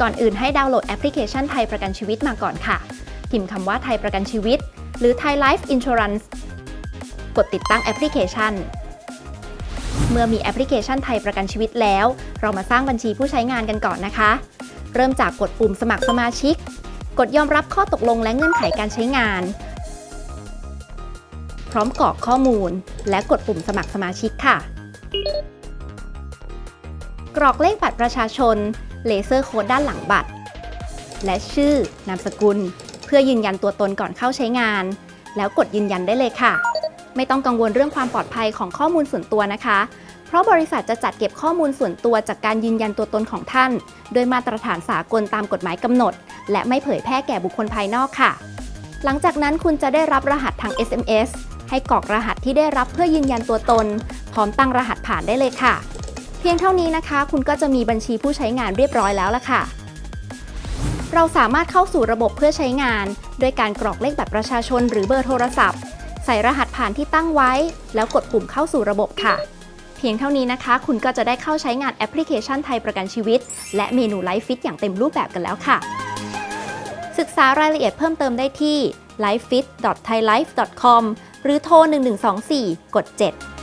ก่อนอื่นให้ดาวน์โหลดแอปพลิเคชันไทยประกันชีวิตมาก่อนค่ะ พิมพ์คำว่าไทยประกันชีวิต หรือ Thai Life Insurance กดติดตั้งแอปพลิเคชัน เมื่อมีแอปพลิเคชันไทยประกันชีวิตแล้ว เรามาสร้างบัญชีผู้ใช้งานกันก่อนนะคะ เริ่มจากกดปุ่มสมัครสมาชิก กดยอมรับข้อตกลงและเงื่อนไขการใช้งาน พร้อมกรอกข้อมูล และกดปุ่มสมัครสมาชิกค่ะ กรอกเลขบัตรประชาชน เลเซอร์โค้ดด้านหลังบัตร และชื่อนามสกุล เพื่อยืนยันตัวตนก่อนเข้าใช้งาน แล้วกดยืนยันได้เลยค่ะ ไม่ต้องกังวลเรื่องความปลอดภัยของข้อมูลส่วนตัวนะคะ เพราะบริษัทจะจัดเก็บข้อมูลส่วนตัวจากการยืนยันตัวตนของท่าน โดยมาตรฐานสากลตามกฎหมายกำหนด และไม่เผยแพร่แก่บุคคลภายนอกค่ะ หลังจากนั้นคุณจะได้รับรหัสทาง SMS ให้กรอกรหัสที่ได้รับเพื่อยืนยันตัวตน พร้อมตั้งรหัสผ่านได้เลยค่ะ เพียงเท่านี้นะคะ คุณก็จะมีบัญชีผู้ใช้งานเรียบร้อยแล้วล่ะค่ะ เราสามารถเข้าสู่ระบบเพื่อใช้งาน ด้วยการกรอกเลขบัตรประชาชนหรือเบอร์โทรศัพท์ ใส่รหัสผ่านที่ตั้งไว้ แล้วกดปุ่มเข้าสู่ระบบค่ะ เพียงเท่านี้นะคะ คุณก็จะได้เข้าใช้งานแอปพลิเคชันไทยประกันชีวิต และเมนูไลฟ์ฟิตอย่างเต็มรูปแบบกันแล้วค่ะ ศึกษารายละเอียดเพิ่มเติมได้ที่ lifefit.thailife.com หรือโทร1124 กด 7